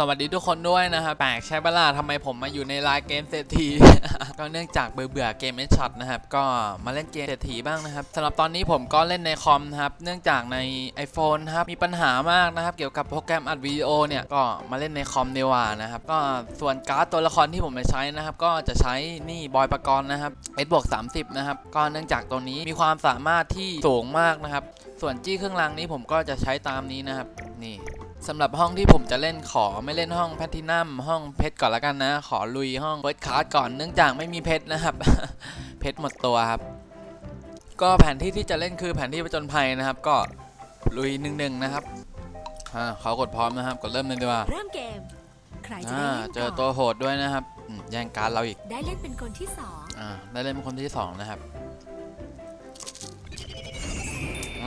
สวัสดีทุกคนด้วยนะครับแปลกใช่ปะล่ะทำไมผมมาอยู่ในไลน์เกมเศรษฐี ก็เนื่องจากเบื่อเบื่อเกมเอช็อตนะครับ ก็มาเล่นเกมเศรษฐีบ้างนะครับสำหรับตอนนี้ผมก็เล่นในคอมนะครับ เนื่องจากใน iPhone นะครับ มีปัญหามากนะครับ เกี่ยวกับโปรแกรมอัดวิดีโอเนี่ย ก็มาเล่นในคอมดีกว่านะครับ ก็ส่วนการ์ดตัวละครที่ผมจะใช้นะครับ ก็จะใช้นี่บอยปกรณ์นะครับ S บวก30นะครับ ก็เนื่องจากตัวนี้มีความสามารถที่สูงมากนะครับ ส่วนจี้เครื่องรางนี้ผมก็จะใช้ตามนี้นะครับ นี่ สำหรับห้องที่ผมจะเล่นขอไม่เล่นห้องแพทตินัมห้องเพชรก่อนละกันนะ ขอลุยห้องเฟิร์สคาร์ดก่อนเนื่องจากไม่มีเพชรนะครับ เพชรหมดตัวครับ ก็แผนที่ที่จะเล่นคือแผนที่ประจนภัยนะครับ ก็ลุยหนึ่งหนึ่งนะครับอ่าขอกดพร้อมนะครับกดเริ่มเลยดีกว่าเริ่มเกม ใครจะอ่าได้เล่นเจอก่ตัอวนโหดด้วยนะครับอืมแย่งการดเราอีกได้เล่นเป็นคนที่สองอ่าได้เล่นเป็นคนที่สองนะครับ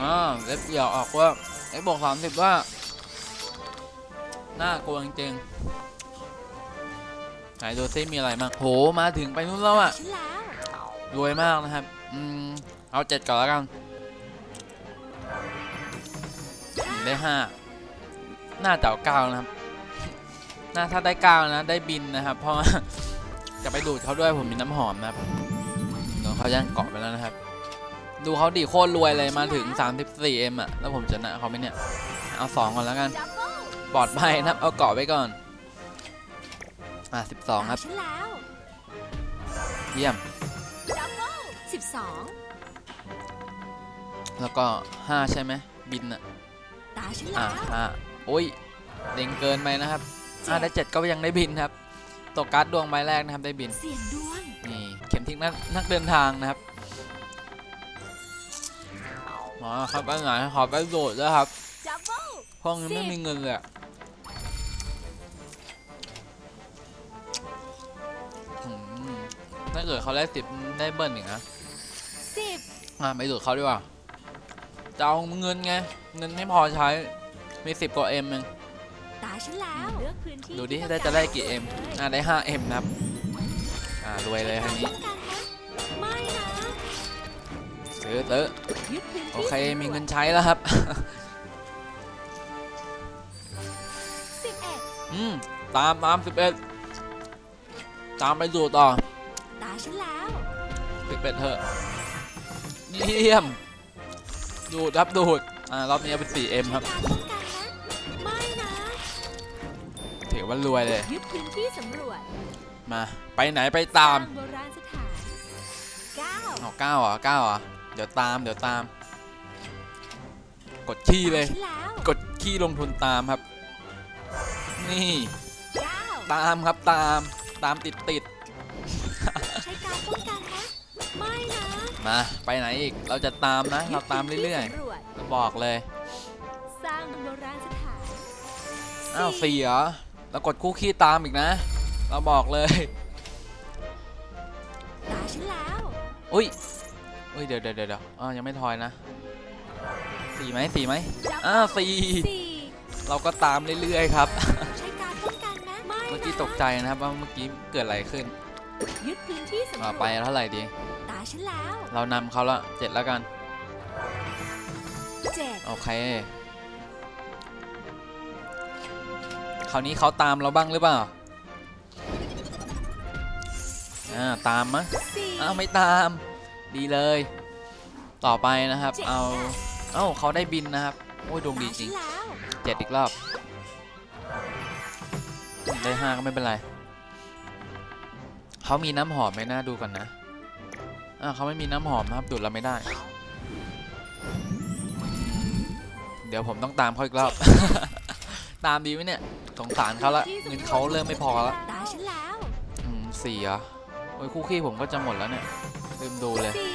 อ่าเล็บเดี่ยวออกว่าไอ้บอกสามสิบว่า น่ากลัวจริงๆไหนดูซิมีอะไรบ้างโหมาถึงไปนู่นแล้วอะรวยมากนะครับ อืม เอาเจ็ดก่อนแล้วกัน ได้ห้าน่าจะเอาเก้านะครับน่าถ้าได้เก้านะ ได้บินนะครับ เพราะว่าจะไปดูดเขาด้วยผมมีน้ำหอมนะครับเดี๋ยวเขาย่างเกาะไปแล้วนะครับ ดูเขาดีโคตรรวยเลยมาถึง 34M อะ แล้วผมชนะเขาไหมเนี่ย เอาสองก่อนแล้วกัน ปลอดภัยนะครับ เอาเกาะไว้ก่อน อะ12ครับ ฉันแล้วเยี่ยม ดับเบิ้ลสิบสองแล้วก็5ใช่ไหม บินอะ ตาฉันอะแล้วห้าโอ้ยเด้งเกินไปนะครับอะได้เจ็ดก็ยังได้บินครับ ตกการ์ดดวงใบแรกนะครับได้บิน เสียงดวงนี่เข็มทิศนักนักเดินทางนะครับอ๋อครับอันไหนขอไปโดดด้วยครับดับเบิ้ลห้องนี้ไม่สิบมีเงินเลยอะ ถ้าเกิดเขาได้สิบได้เบิ้ลอีกนะสิบอะไปดูดเขาดีกว่าจะเอาเงินไง เงินไม่พอใช้ มีสิบกว่าเอ็มเองตาฉันแล้วเลือกพื้นที่ดูดิที่ได้ต้จะงารได้กี่เอ็มอะได้ห้าเอ็มนะครับ อ่ารวยเลยคันนี้ป้องกันนะไม่นะซื้อซื้อยึดพื้นที่โอเคสำรวจมีเงินใช้แล้วครับสิบเอ็ดอืมตามตามสิบเอ็ดตามไปดูดต่อ ตาฉันแล้วสิบเอ็ดเถอะ เยี่ยม ดูดครับดูดอ่ารอบนี้เป็นสี่เอ็มครับใช้การป้องกันนะ ไม่นะ ถือว่ารวยเลย ยึดพื้นที่สำรวจมา ไปไหนไปตามสร้งโบราณสถานเก้าเอาเก้าเหรอเก้าเหรอ เดี๋ยวตาม เดี๋ยวตาม กดขี้เลย ฉันแล้วกดขี้ลงทุนตามครับ นี่ เก้าตามครับตาม ตามติดติด ใช้การป้องกันนะ ไม่นะ ๆ มาไปไหนอีกเราจะตามนะเราตามเรื่อยๆสำรวจๆบอกเลยสร้างโบราณสถานอ้าวสี่เหรอแล้วกดคู่ขี้ตามอีกนะ เราบอกเลยตาฉันแล้วอุ้ยอุ้ยเดี๋ยวเดี๋ยวเดี๋ยวอ๋อยังไม่ทอยนะสี่ไหมสี่ไหมจับอ้าวสี่สี่เราก็ตามเรื่อยๆครับใช้การป้องกันนะไม่เมื่อกี้นะตกใจนะครับว่าเมื่อกี้เกิดอะไรขึ้นยึดพื้นที่สำรอ่าวจไปเท่าไหร่ดีตา ฉันแล้วเรานำเขาละเจ็ดแล้วกัน เจ็ดโอเค คราวนี้เขาตามเราบ้างหรือเปล่า อ่า ตามมะสี่อ้าวไม่ตาม ดีเลย ต่อไปนะครับ เอา เอ้าเขาได้บินนะครับ โอ้ยดวงดีจริงตาฉันแล้วเจ็ดอีกรอบ ได้ห้าก็ไม่เป็นไร เขามีน้ำหอมไหมน่าดูก่อนนะ อ่าเขาไม่มีน้ำหอมนะครับดูดเราไม่ได้ เดี๋ยวผมต้องตามเขาอีกรอบ ตามดีไหมเนี่ยสงสารเขาละเงินเขาเริ่มไม่พอแล้วตาฉันแล้วอืมสี่เหรอโอ้ยคู่ขี้ผมก็จะหมดแล้วเนี่ยลืมดูเลย สี่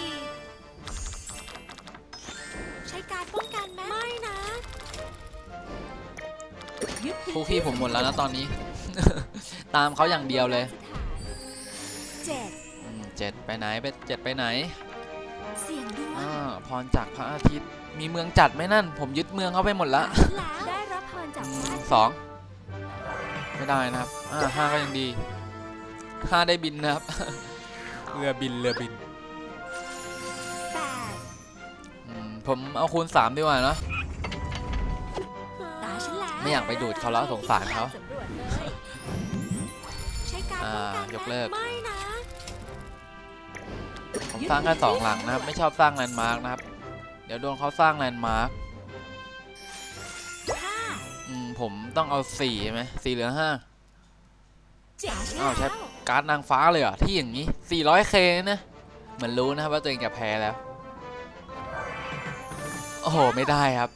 ใช้การป้องกันไหมไม่นะยึดพื้นคู่ขี้ผมหมดแล้วนะตอนนี้ ตามเขาอย่างเดียวเลยเจ็ดอืม เจ็ดไปไหนไปเจ็ดไปไหนเสียงดวงอ่าพรจากพระอาทิตย์มีเมืองจัดไหมนั่น ผมยึดเมืองเขาไปหมดละตาฉันแล้วได้รับพรจากอืพระมอาทิตย์สองไม่ได้นะครับอ่าห้าก็ยังดีห้าได้บินนะครับเรือบินเรือบินแปดอืมผมเอาคูณสามดีกว่าเนาะตาฉันแล้วไม่อยากไปดูดเขาแล้วสงสารเขาสำรวจเลยใช้การอ่าป้องกันยกเลิกไม่นะ ผมสร้างแค่สองหลังนะครับ ไม่ชอบสร้างแลนด์มาร์กนะครับ เดี๋ยวโดนเขาสร้างแลนด์มาร์กห้าอืมผมต้องเอาสี่ใช่ไหมสี่เหลือห้าเจ็ดอ้าวใช้แล้วการ์ดนางฟ้าเลยเหรอ ที่อย่างนี้ 400k นะ เหมือนรู้นะครับว่าตัวเองจะแพ้แล้ว โอ้โห ไม่ได้ครับ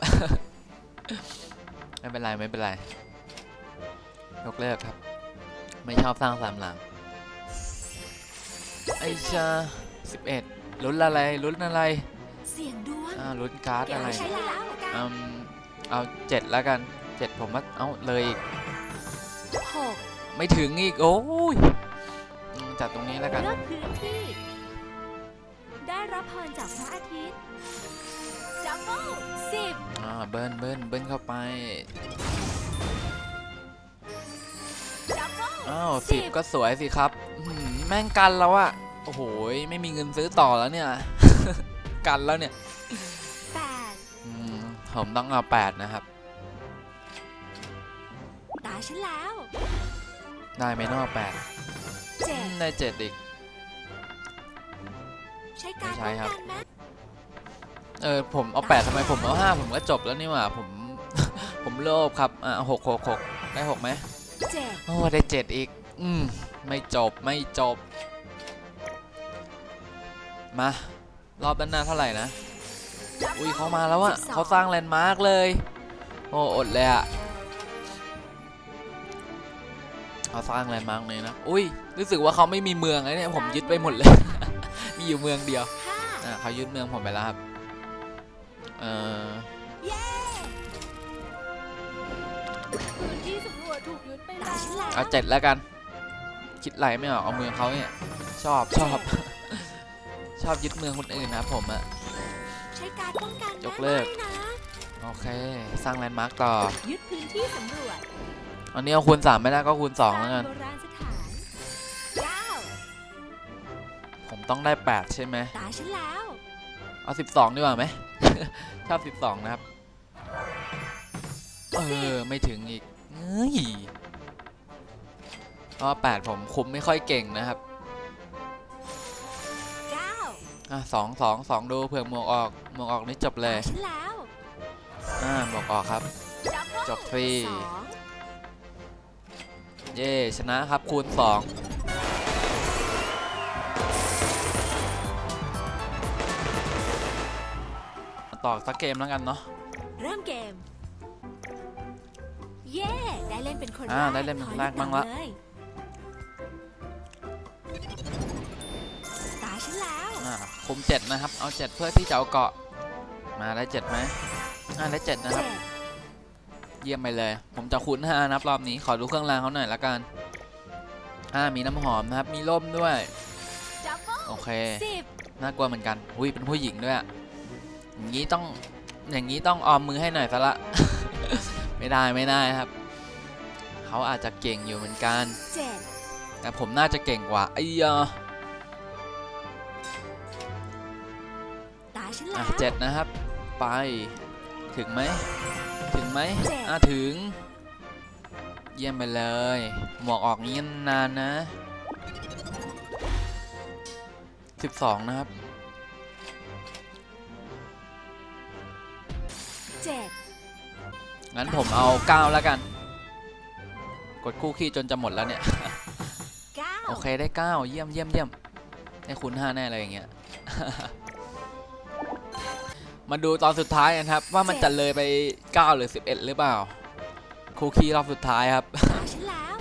ไม่เป็นไร ไม่เป็นไร ยกเลิกครับ ไม่ชอบสร้างสามหลัง ไอ้ชา 11ลุ้นอะไรลุ้นอะไรเสียงดวงอ่าลุ้นการ์ดอะไรใช้แล้วอืมเอาเจ็ดแล้วกันเจ็ดผมว่าเอาเลยอีกหกไม่ถึงอีกโอ้ยอืมจัดตรงนี้แล้วกันเลือกพื้นที่ ได้รับพรจากพระอาทิตย์จัมโบ้สิบอ่าเบิ้ลเบิ้ลเบิ้ลเข้าไปจัมโบ้อ้าวสิบก็สวยสิครับอื้อหือแม่งกันแล้วอะ โอ้โหยไม่มีเงินซื้อต่อแล้วเนี่ย กันแล้วเนี่ยแปดอืมผมต้องเอาแปดนะครับ ตาฉันแล้วได้ไหมนอกแปดเจ็ดได้เจ็ดอีก ใช้การไม่ใช้ป้องครับกันไหมเออผมเอาแปดทำไมผมเอาห้าผมก็จบแล้วนี่หว่าผม ผมโลภครับอะหกหกหกได้หกไหมเจ็ดโอ้ได้เจ็ดอีก อืมไม่จบไม่จบ มา รอบด้านหน้าเท่าไหร่นะ อุ้ยเขามาแล้วอะสิบสองเขาสร้างแลนด์มาร์กเลย โอ้อดเลยอะเขาสร้างแลนด์มาร์กเลยนะ อุ้ย รู้สึกว่าเขาไม่มีเมืองเลยเนี่ย ผมยึดไปหมดเลย มีอยู่เมืองเดียวห้าอะเขายึดเมืองผมไปแล้วครับ เออเย้พื้นที่สำรวจถูกยึดไปตาแล้วฉันแล้วเอาเจ็ดแล้วกัน คิดไรไม่ออกเอาเมืองเขาเนี่ย ชอบชอบ ชอบยึดเมืองคนอื่นนะครับผมอะ ใช้การป้องกันยกเลิกไม่นะโอเค สร้างแลนด์มาร์กต่อ ยึดพื้นที่สำรวจอันนี้เอาคูณสามไม่ได้ก็คูณสองแล้วกัน โบราณสถานเก้าผมต้องได้แปดใช่ไหม ตาฉันแล้ว เอาสิบสองดีกว่าไหม ชอบสิบสองนะครับ เออ ไม่ถึงอีกเฮ้ยเพราะว่าแปดผมคุมไม่ค่อยเก่งนะครับ อะสองสองสองดูเผื่อหมวกออกหมวกออกนี่จบเลยตาฉันแล้วอ่าหมวกออกครับจัมโบ้จบฟรีสองเย่ชนะครับคูณสองต่อสักเกมแล้วกันเนาะเริ่มเกม เย้ได้เล่นเป็นคนอ่าแรกได้เล่นเป็นคนแรกขอบ้างละเย คุมเจ็ดนะครับ เอาเจ็ดเพื่อที่จะเอาเกาะ มาได้เจ็ดไหมอ่าได้เจ็ดนะครับเจ็ดเยี่ยมไปเลย ผมจะคูณห้านับรอบนี้ ขอดูเครื่องรางเขาหน่อยละกันอ่ามีน้ำหอมนะครับ มีร่มด้วยจัมโบ้โอเคสิบน่ากลัวเหมือนกัน อุ้ย เป็นผู้หญิงด้วยอะอย่างนี้ต้อง อย่างนี้ต้องออมมือให้หน่อยซะละ ไม่ได้ไม่ได้ครับ เขาอาจจะเก่งอยู่เหมือนกันเจ็ดแต่ผมน่าจะเก่งกว่าไอ้ยา อะแล้วเจ็ดนะครับ ไป ถึงไหม ถึงไหมเจ็ดอะถึง เยี่ยมไปเลย หมวกออกนี้นานนะ 12 นะครับเจ็ดงั้นผมเอา 9 แล้วกัน กดคู่ขี้จนจะหมดแล้วเนี่ยเก้าโอเคได้ 9 เยี่ยมเยี่ยมเยี่ยมได้คูณ5แน่เลยอย่างเงี้ย มาดูตอนสุดท้ายกันครับ ว่ามันจะเลยไป 9 หรือ 11 หรือเปล่า คู่ขี้รอบสุดท้ายครับตาฉันแล้ว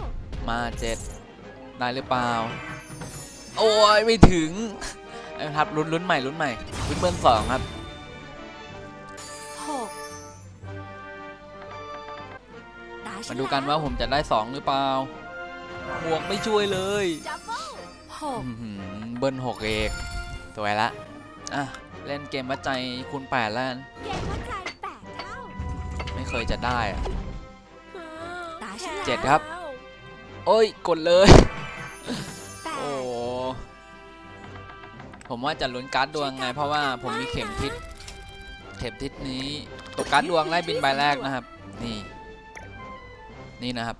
มาเจ็ดได้หรือเปล่า โอ้ยไม่ถึงนะครับลุ้นลุ้นใหม่ลุ้นใหม่ลุ้นเบิ้ลสองครับหกตาฉัมานดูกันว่าผมจะได้สองหรือเปล่าหมวกไม่ช่วยเลยจัมโบ้หก อื้อหือเบิ้ลหกเอกสวยละอะ เล่นเกมวัดใจคูณแปดแล้วกันเกมวัดใจแปดเท่าไม่เคยจะได้อะ ตาฉันแล้วเจ็ดครับ โอ้ยกดเลย แปโอ้ดผมว่าจะลุ้นการ์ดดวงไง เพราะว่าผมมีเข็มทิศเข็มทิศนี้ตกการ์ดดวงไล่บินใบแรกนะครับ นี่ นี่นะครับ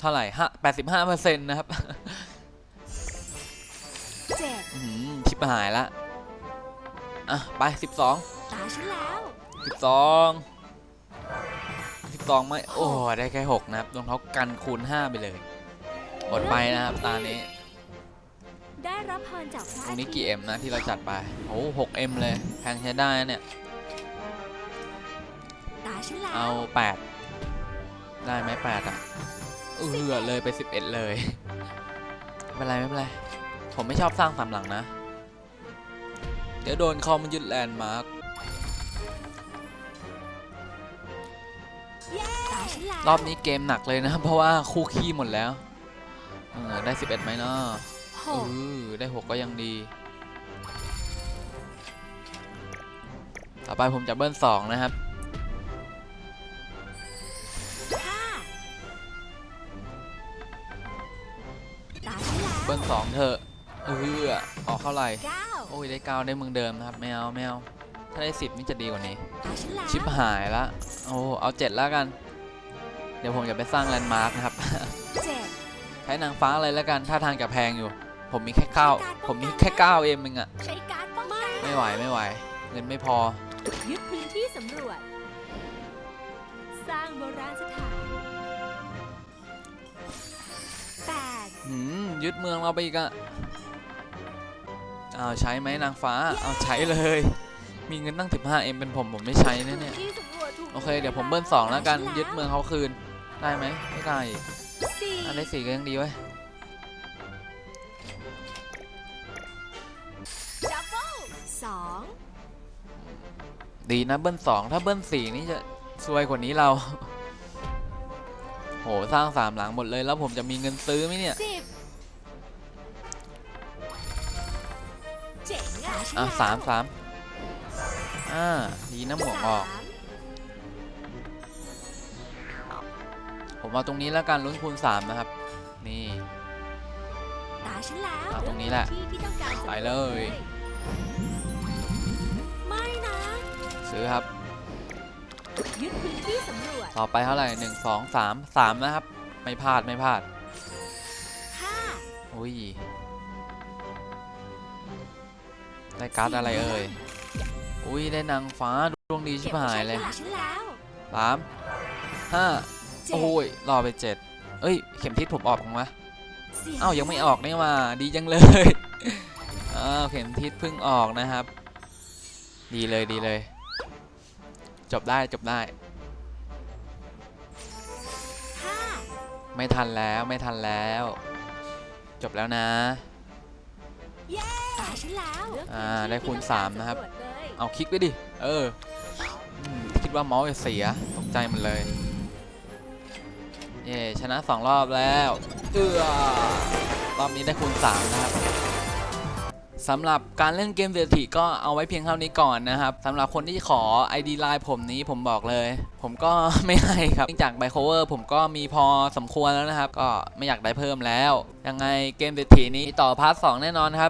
เท่าไหร่ฮะ85เปอร์เซ็นต์นะครับ เจ็ด อื้อหือชิบหายละ อะไป12ตาฉันแล้ว12 12ไม่โอ้ได้แค่6นะครับรองเท้ากันคูณ5ไปเลยอดไปนะครับตานี้ได้รับพรจากพระตรอางนี้ทิตกี่ย์ M นะที่เราจัดไปโอ้ 6M เลยแพงใช้ได้นะเนี่ยตาฉันแล้วเอา8ได้ไหม8อะเออเลยไป11เลยไม่เป็นไรไม่เป็นไรผมไม่ชอบสร้างสามหลังนะ เดี๋ยวโดนคอมมันยึดแลนด์มาร์คตาฉันแล้วรอบนี้เกมหนักเลยนะ เพราะว่าคู่ขี้หมดแล้วเออได้ 11ไหมเนาะหเอกอได้ 6 ก็ยังดี ต่อไปผมจะเบิ้ล2 นะครับห้าตาฉันแล้วเบิ้ล2เถอะ เออออกเท่าไหร่เก้าโอ้ยได้เก้าได้เมืองเดิมนะครับไม่เอาไม่เอาถ้าได้สิบนี่จะดีกว่านี้ตาฉันแล้วชิบหายละโอ้เอาเจ็ดแล้วกัน เดี๋ยวผมจะไปสร้างแลนด์มาร์กนะครับเจ็ดใช้นางฟ้าเลยแล้วกันถ้าทางจะแพงอยู่ ผมมีแค่เก้าผมมีแค่เก้าเอ็มเองอะใช้การป้องกันไม่ไหวไม่ไหว เงินไม่พอยึดพื้นที่สำรวจ สร้างโบราณสถานแปดหืมยึดเมืองเราไปอีกอะ เอาใช้ไหมนางฟ้า เอาใช้เลย มีเงินตั้ง 15M เป็นผมผมไม่ใช้นะเนี่ยที่สำรวจถูกโอเค เดี๋ยวผมเบิ้ลสองแล้วกัน ยึดเมืองเขาคืน ได้ไหม ไม่ได้อีกสี่อันได้สี่ก็ยังดีเว้ยดับเบิลสองดีนะเบิ้ลสองถ้าเบิ้ลสี่นี่จะซวยกว่านี้เรา โห สร้างสามหลังหมดเลยแล้วผมจะมีเงินซื้อไหมเนี่ยสิบ อะอะสามสามอ่าดีนะหมวกออกสามผมเอาตรงนี้แล้วกันลุ้นคูณสามนะครับ นี่ตาฉันแล้วอะตรงนี้แหละที่ที่ต้องการสำรวจไปเลย ไม่นะ ซื้อครับ ยึดพื้นที่สำรวจ ต่อไปเท่าไหร่หนึ่งสองสามสามนะครับ ไม่พลาดไม่พลาดห้าอุ้ย ได้การ์ดอะไรเอ่ย อุ้ยได้นางฟ้าดวงดีชิบหายเลยสามห้าโอ้ยรอไปเจ็ดเอ้ย เข็มทิศผมออกมั้งวะเอ้ายังไม่ออกนี่ว่าดีจังเลยอ้าวเข็มทิศเพิ่งออกนะครับ ดีเลยดีเลย จบได้จบได้ ไม่ทันแล้วไม่ทันแล้ว จบแล้วนะตา ฉันแล้วอ่าได้คูณสามนะครับสำวจเลยเอาคลิกไว้ดิ เอออืมคิดว่าเมาส์จะเสียตกใจมันเลย เย่ชนะสองรอบแล้วเอือรอบนี้ได้คูณ3นะครับสำหรับการเล่นเกมเศรษฐีก็เอาไว้เพียงเท่านี้ก่อนนะครับสำหรับคนที่ขอ ID ไลน์ผมนี้ผมบอกเลย ผมก็ไม่ให้ครับเนื่องจากไบโคเวอร์ผมก็มีพอสมควรแล้วนะครับ ก็ไม่อยากได้เพิ่มแล้ว ยังไงเกมเศรษฐีนี้มีต่อพาร์ทสองแน่นอนครับ